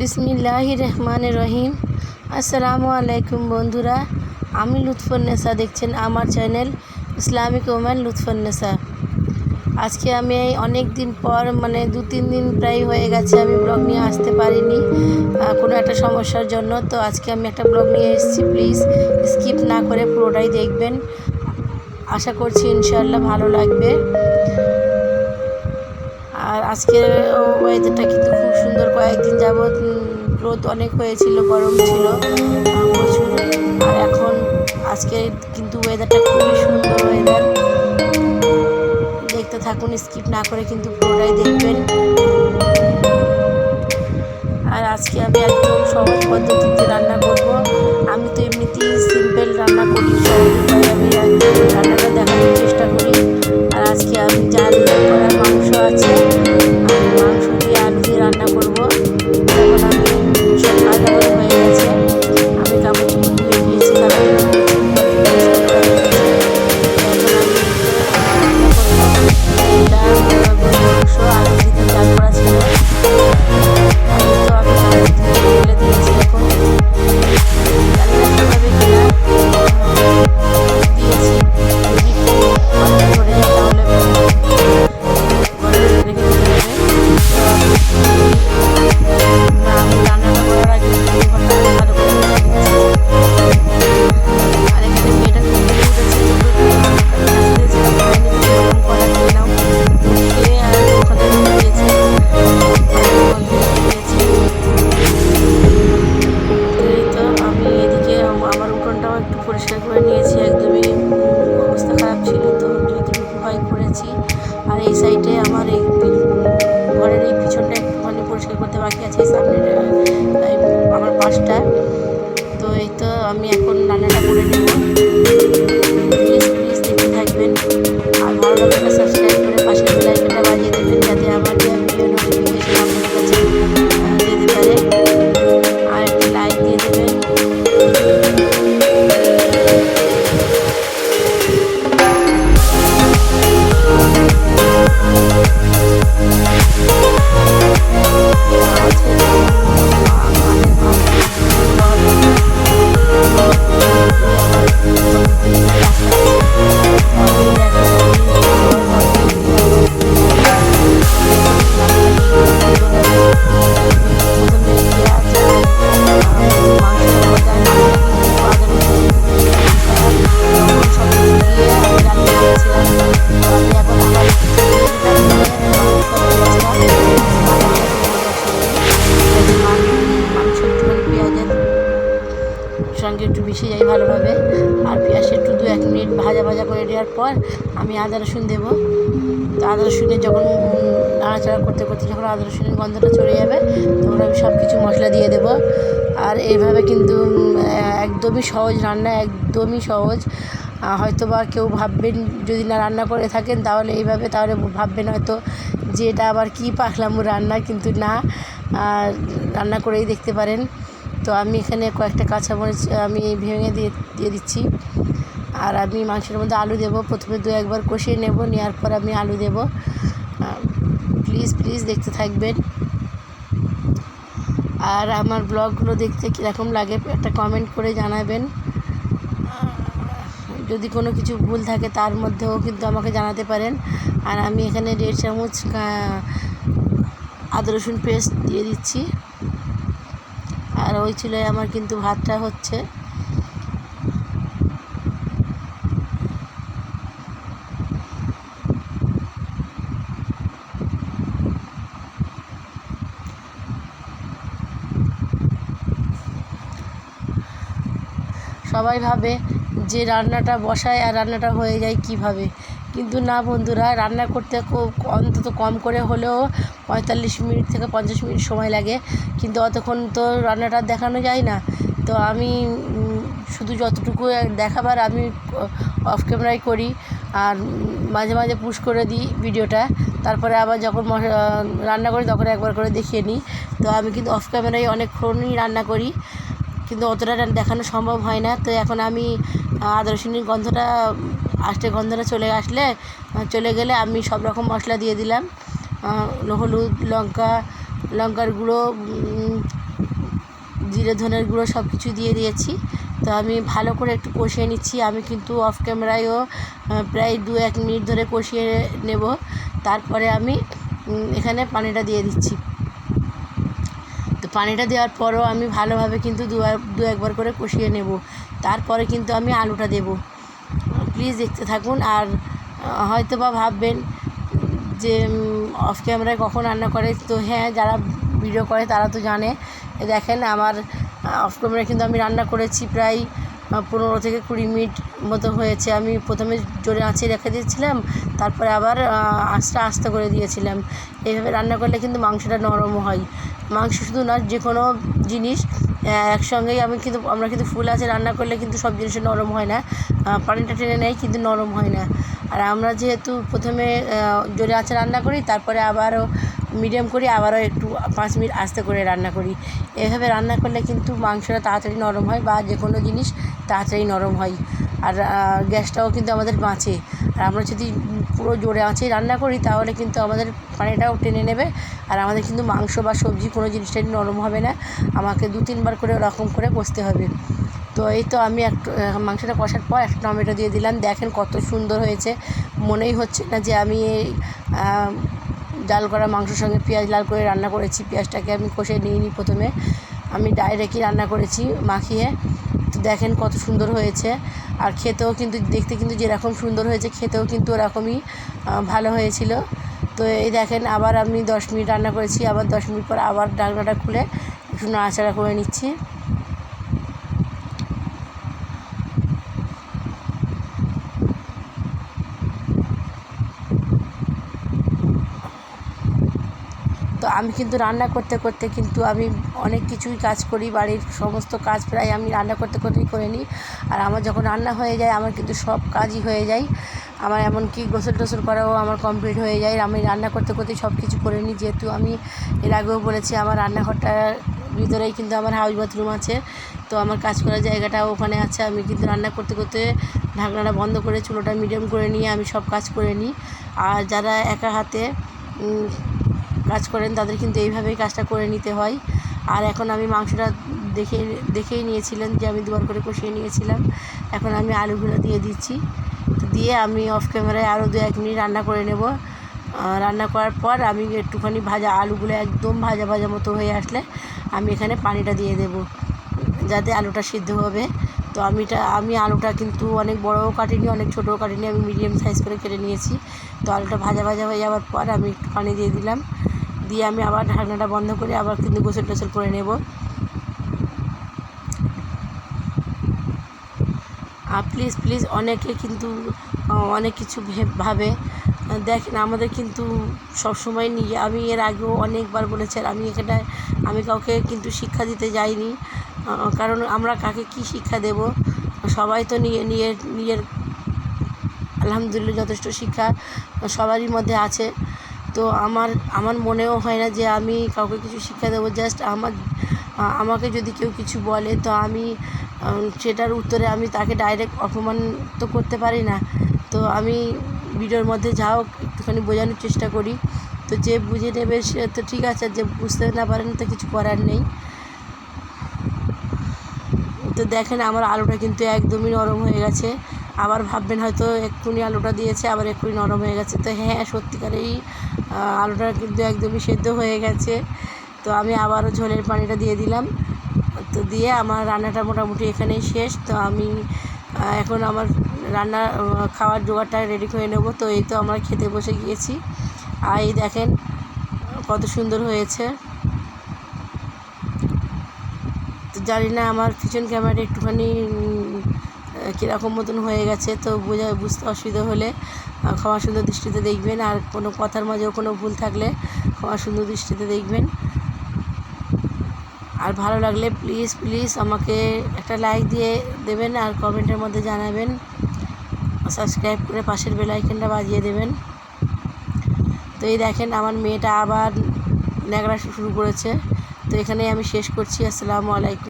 বিসমিল্লাহ রহমান রহিম। আসসালামু আলাইকুম বন্ধুরা, আমি লুৎফুন্নেসা দেখছেন আমার চ্যানেল ইসলামিক ওম্যান লুৎফুন্নেসা আজকে আমি অনেক দিন পর মানে দু তিন দিন প্রায় হয়ে গেছে, আমি ব্লগ নিয়ে আসতে পারিনি কোনো একটা সমস্যার জন্য। তো আজকে আমি একটা ব্লগ নিয়ে এসেছি, প্লিজ স্কিপ না করে পুরোটাই দেখবেন। আশা করছি ইনশাল্লাহ ভালো লাগবে। আর আজকের ওয়েদারটা কিন্তু খুব সুন্দর। কয়েকদিন যাবৎ রোদ অনেক হয়েছিল, গরম ছিল প্রচুর। আর এখন আজকে কিন্তু ওয়েদারটা খুবই সুন্দর ওয়েদার দেখতে থাকুন স্কিপ না করে কিন্তু পুরোটাই দেখবেন। আর আজকে আমি একদম সহজ পদ্ধতিতে রান্না করব। আমি তো এমনিতেই সিম্পল রান্না করি সহজ আমি রান্নাটা দেখানোর চেষ্টা করি। আর আজকে আমি জাল করা মাংস আছে। আর মাংস পরিষ্কার করে নিয়েছি একদমই অবস্থা খারাপ ছিল তো যতটুকু হয় করেছি। আর এই সাইডে সঙ্গে একটু মিশে যায় ভালোভাবে। আর পেঁয়াজটা একটু দু এক মিনিট ভাজা ভাজা করে নেওয়ার পর আমি আদা রসুন দেবো। আদা রসুনের যখন নাড়াচাড়া করতে করতে যখন আদা রসুনের গন্ধটা চলে যাবে, তখন আমি সব কিছু মশলা দিয়ে দেবো। আর এইভাবে কিন্তু একদমই সহজ রান্না, একদমই সহজ। হয়তো বা কেউ ভাববেন যদি না রান্না করে থাকেন, তাহলে এইভাবে, তাহলে ভাববেন হয়তো যে এটা আবার কী পাখলাম রান্না, কিন্তু না। রান্না করেই দেখতে পারেন। তো আমি এখানে কয়েকটা কাঁচামরিচ আমি ভেঙে দিয়ে দিয়ে দিচ্ছি। আর আমি মাংসের মধ্যে আলু দেবো। প্রথমে দু একবার কষিয়ে নেব নেওয়ার পর আমি আলু দেবো। প্লিজ প্লিজ দেখতে থাকবেন। আর আমার ব্লগগুলো দেখতে কীরকম লাগে একটা কমেন্ট করে জানাবেন। যদি কোনো কিছু ভুল থাকে তার মধ্যেও কিন্তু আমাকে জানাতে পারেন। আর আমি এখানে দেড় চামচ আদা রসুন পেস্ট দিয়ে দিচ্ছি। আর ওই চুলায় আমার কিন্তু ভাতটা হচ্ছে। সবাই ভাবে যে রান্নাটা বসায় আর রান্নাটা হয়ে যায় কীভাবে। কিন্তু না বন্ধুরা রান্না করতে খুব অন্তত কম করে হলেও পঁয়তাল্লিশ মিনিট থেকে পঞ্চাশ মিনিট সময় লাগে। কিন্তু অতক্ষণ তো রান্নাটা দেখানো যায় না। তো আমি শুধু যতটুকু দেখাবার আমি অফ ক্যামেরায় করি আর মাঝে মাঝে পুশ করে দিই ভিডিওটা। তারপরে আবার যখন রান্না করি তখন একবার করে দেখিয়ে নিই। তো আমি কিন্তু অফ ক্যামেরায় অনেকক্ষণই রান্না করি। কিন্তু অতটা দেখানো সম্ভব হয় না। তো এখন আমি আহ, আদা রসুনের গন্ধটা আষ্টে গন্ধটা চলে আসলে চলে গেলে আমি সব রকম মশলা দিয়ে দিলাম। হলুদ, লঙ্কা, লঙ্কার গুঁড়ো জিরে ধনের গুঁড়ো সব কিছু দিয়ে দিয়েছি। তো আমি ভালো করে একটু কষিয়ে নিচ্ছি। আমি কিন্তু অফ ক্যামেরায়ও প্রায় দু এক মিনিট ধরে কষিয়ে নেব। তারপরে আমি এখানে পানিটা দিয়ে দিচ্ছি। তো পানিটা দেওয়ার পরও আমি ভালোভাবে কিন্তু দু দু একবার করে কষিয়ে নেব। তারপরে কিন্তু আমি আলুটা দেব। প্লিজ দেখতে থাকুন আর হয়তো বা ভাববেন যে অফ ক্যামেরায় কখন রান্না করে। তো হ্যাঁ যারা ভিডিও করে তারা তো জানে। দেখেন আমার অফ ক্যামেরায় কিন্তু আমি রান্না করেছি প্রায় পনেরো থেকে কুড়ি মিনিট মতো হয়েছে। আমি প্রথমে জোরে আঁচে রেখে দিয়েছিলাম, তারপরে আবার আঁচটা আস্তে করে দিয়েছিলাম। এইভাবে রান্না করলে কিন্তু মাংসটা নরম হয়। মাংস শুধু না যে কোনো জিনিস একসঙ্গেই আমি কিন্তু, আমরা কিন্তু ফুল আছে, রান্না করলে কিন্তু সব জিনিসে নরম হয় না। পানিটা টেনে নেয়, কিন্তু নরম হয় না। আর আমরা যেহেতু প্রথমে জোরে আছে রান্না করি, তারপরে আবারও মিডিয়াম করি, আবারও একটু পাঁচ মিনিট আস্তে করে রান্না করি। এভাবে রান্না করলে কিন্তু মাংসটা তাড়াতাড়ি নরম হয় বা যে কোনো জিনিস তাড়াতাড়ি নরম হয়। আর গ্যাসটাও কিন্তু আমাদের বাঁচে। আর আমরা যদি পুরো জোরে আঁচে রান্না করি, তাহলে কিন্তু আমাদের পানিটাও টেনে নেবে। আর আমাদের কিন্তু মাংস বা সবজি কোনো জিনিসটাই নরম হবে না। আমাকে দু তিনবার করে ওরকম করে কষতে হবে। তো এই তো আমি একটু মাংসটা কষার পর একটা টমেটো দিয়ে দিলাম। দেখেন কত সুন্দর হয়েছে। মনেই হচ্ছে না যে আমি ডাল করা মাংসের সঙ্গে পেঁয়াজ লাল করে রান্না করেছি। পেঁয়াজটাকে আমি কষে নিয়ে নিই প্রথমে। আমি ডাইরেক্টই রান্না করেছি মাখিয়ে। তো দেখেন কত সুন্দর হয়েছে। আর খেতেও কিন্তু, দেখতে কিন্তু যেরকম সুন্দর হয়েছে, খেতেও কিন্তু ওরকমই ভালো হয়েছিল। তো এই দেখেন, আবার আমি দশ মিনিট রান্না করেছি, আবার দশ মিনিট পর আবার ডাকনাটা খুলে একটু নাড়াচাড়া করে নিচ্ছি। আমি কিন্তু রান্না করতে করতে কিন্তু আমি অনেক কিছুই কাজ করি, বাড়ির সমস্ত কাজ প্রায় আমি রান্না করতে করতেই করে নিই। আর আমার যখন রান্না হয়ে যায়, আমার কিন্তু সব কাজই হয়ে যায়। আমার এমনকি গোসল টোসল করাও আমার কমপ্লিট হয়ে যায়। আমি রান্না করতে করতেই সব কিছু করে নিই। যেহেতু আমি এর আগেও বলেছি, আমার রান্নাঘরটার ভিতরেই কিন্তু আমার হাউস বাথরুম আছে। তো আমার কাজ করার জায়গাটাও ওখানে আছে। আমি কিন্তু রান্না করতে করতে ঢাকনাটা বন্ধ করে, চুলোটা মিডিয়াম করে নিয়ে আমি সব কাজ করে নিই। আর যারা একা হাতে কাজ করেন, তাদের কিন্তু এইভাবেই কাজটা করে নিতে হয়। আর এখন আমি মাংসটা দেখে, দেখেই নিয়েছিলেন যে আমি দুবার করে কষিয়ে নিয়েছিলাম। এখন আমি আলুগুলো দিয়ে দিচ্ছি। দিয়ে আমি অফ ক্যামেরায় আরও দু এক মিনিট রান্না করে নেব। রান্না করার পর আমি একটুখানি ভাজা আলুগুলো একদম ভাজা ভাজা মতো হয়ে আসলে আমি এখানে পানিটা দিয়ে দেব, যাতে আলুটা সিদ্ধ হবে। তো আমিটা আমি আলুটা কিন্তু অনেক বড়ও কাটিনি, অনেক ছোটও কাটিনি, আমি মিডিয়াম সাইজ করে কেটে নিয়েছি। তো আলুটা ভাজা ভাজা হয়ে যাওয়ার পর আমি একটু পানি দিয়ে দিলাম। দিয়ে আমি আবার ঢাকনাটা বন্ধ করে আবার কিন্তু গোসল টোসল করে নেব। আর প্লিজ প্লিজ অনেকে কিন্তু অনেক কিছু ভাবে। দেখেন, আমাদের কিন্তু সবসময় নিয়ে আমি এর আগেও অনেকবার বলেছি আর আমি এখানে আমি কাউকে কিন্তু শিক্ষা দিতে যাইনি কারণ আমরা কাকে কি শিক্ষা দেব? সবাই তো নিয়ে নিয়ে নিজের আলহামদুলিল্লাহ যথেষ্ট শিক্ষা সবারই মধ্যে আছে। তো আমার আমার মনেও হয় না যে আমি কাউকে কিছু শিক্ষা দেবো জাস্ট আমার আমাকে যদি কেউ কিছু বলে, তো আমি সেটার উত্তরে আমি তাকে ডাইরেক্ট অপমান তো করতে পারি না। তো আমি ভিডিওর মধ্যে যাও একটুখানি বোঝানোর চেষ্টা করি। তো যে বুঝে নেবে সে তো ঠিক আছে, যে বুঝতে না পারেন তো কিছু করার নেই। তো দেখেন আমার আলুটা কিন্তু একদমই নরম হয়ে গেছে। আবার ভাববেন হয়তো এক্ষুনি আলুটা দিয়েছে, আবার এক্ষুনি নরম হয়ে গেছে। তো হ্যাঁ সত্যিকারেই আলুটা কিন্তু একদমই সেদ্ধ হয়ে গেছে। তো আমি আবারও ঝোলের পানিটা দিয়ে দিলাম। তো দিয়ে আমার রান্নাটা মোটামুটি এখানেই শেষ। তো আমি এখন আমার রান্না খাওয়ার জোগাড়টা রেডি করে নেব। তো এই তো আমরা খেতে বসে গিয়েছি। আর এই দেখেন কত সুন্দর হয়েছে। তো জানি না আমার কিচেন ক্যামেরাটা একটুখানি কীরকম মতন হয়ে গেছে, তো বোঝা, বুঝতে অসুবিধা হলে ক্ষমা সুন্দর দৃষ্টিতে দেখবেন। আর কোনো কথার মাঝেও কোনো ভুল থাকলে ক্ষমা সুন্দর দৃষ্টিতে দেখবেন। আর ভালো লাগলে প্লিজ প্লিজ আমাকে একটা লাইক দিয়ে দেবেন আর কমেন্টের মধ্যে জানাবেন। সাবস্ক্রাইব করে পাশের বেল আইকনটা বাজিয়ে দেবেন। তো এই দেখেন আমার মেয়েটা আবার ন্যাকড়া শুরু করেছে। তো এখানেই আমি শেষ করছি। আসসালামু আলাইকুম।